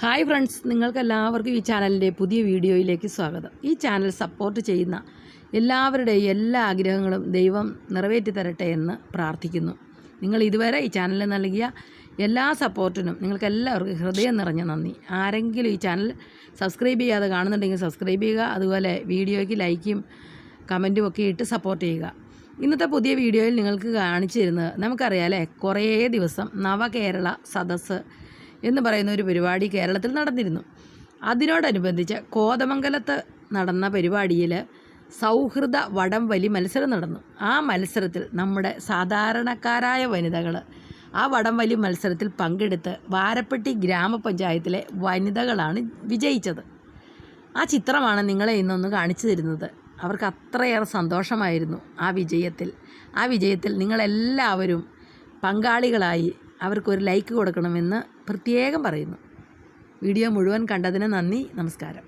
Hi friends നിങ്ങൾക്ക് എല്ലാവർക്കും ഈ ചാനലിന്റെ പുതിയ വീഡിയോയിലേക്ക് സ്വാഗതം. ഈ ചാനൽ സപ്പോർട്ട് ചെയ്യുന്ന എല്ലാവരുടെയും എല്ലാ ആഗ്രഹങ്ങളും ദൈവം നിറവേറ്റി തരട്ടെ എന്ന് പ്രാർത്ഥിക്കുന്നു. നിങ്ങൾ ഇതുവരെ ഈ ചാനലിൽ നൽകിയ എല്ലാ സപ്പോർട്ടിനും നിങ്ങൾക്ക് എല്ലാവർക്കും ഹൃദയം നിറഞ്ഞ നന്ദി. ആരെങ്കിലും ഈ ചാനൽ സബ്സ്ക്രൈബ് ചെയ്യാതെ കാണുന്നുണ്ടെങ്കിൽ സബ്സ്ക്രൈബ് ചെയ്യുക അതുപോലെ വീഡിയോയ്ക്ക് ലൈക്കും കമന്റും ഒക്കെ ഇട്ട് സപ്പോർട്ട് ചെയ്യുക. ഇന്നത്തെ പുതിയ വീഡിയോയിൽ നിങ്ങൾക്ക് കാണിച്ചു തരുന്നത് നമുക്കറിയാം അല്ലേ? കുറേ ദിവസം നവകേരള സദസ്സ് എന്ന് പറയുന്ന ഒരു പരിപാടി കേരളത്തിൽ നടന്നിരുന്നു. അതിനോടനുബന്ധിച്ച് കോതമംഗലത്ത് നടന്ന പരിപാടിയിൽ സൗഹൃദ വടം വലി മത്സരം നടന്നു. ആ മത്സരത്തിൽ നമ്മുടെ സാധാരണക്കാരായ വനിതകൾ ആ വടം വലി മത്സരത്തിൽ പങ്കെടുത്ത് വാരപ്പെട്ടി ഗ്രാമപഞ്ചായത്തിലെ വനിതകളാണ് വിജയിച്ചത്. ആ ചിത്രമാണ് നിങ്ങളെ ഇന്നൊന്ന് കാണിച്ചു തരുന്നത്. അവർക്ക് അത്രയേറെ സന്തോഷമായിരുന്നു ആ വിജയത്തിൽ. ആ വിജയത്തിൽ നിങ്ങളെല്ലാവരും പങ്കാളികളായി അവർക്കൊരു ലൈക്ക് കൊടുക്കണമെന്ന് പ്രത്യേകം പറയുന്നു. വീഡിയോ മുഴുവൻ കണ്ടതിന് നന്ദി നമസ്കാരം.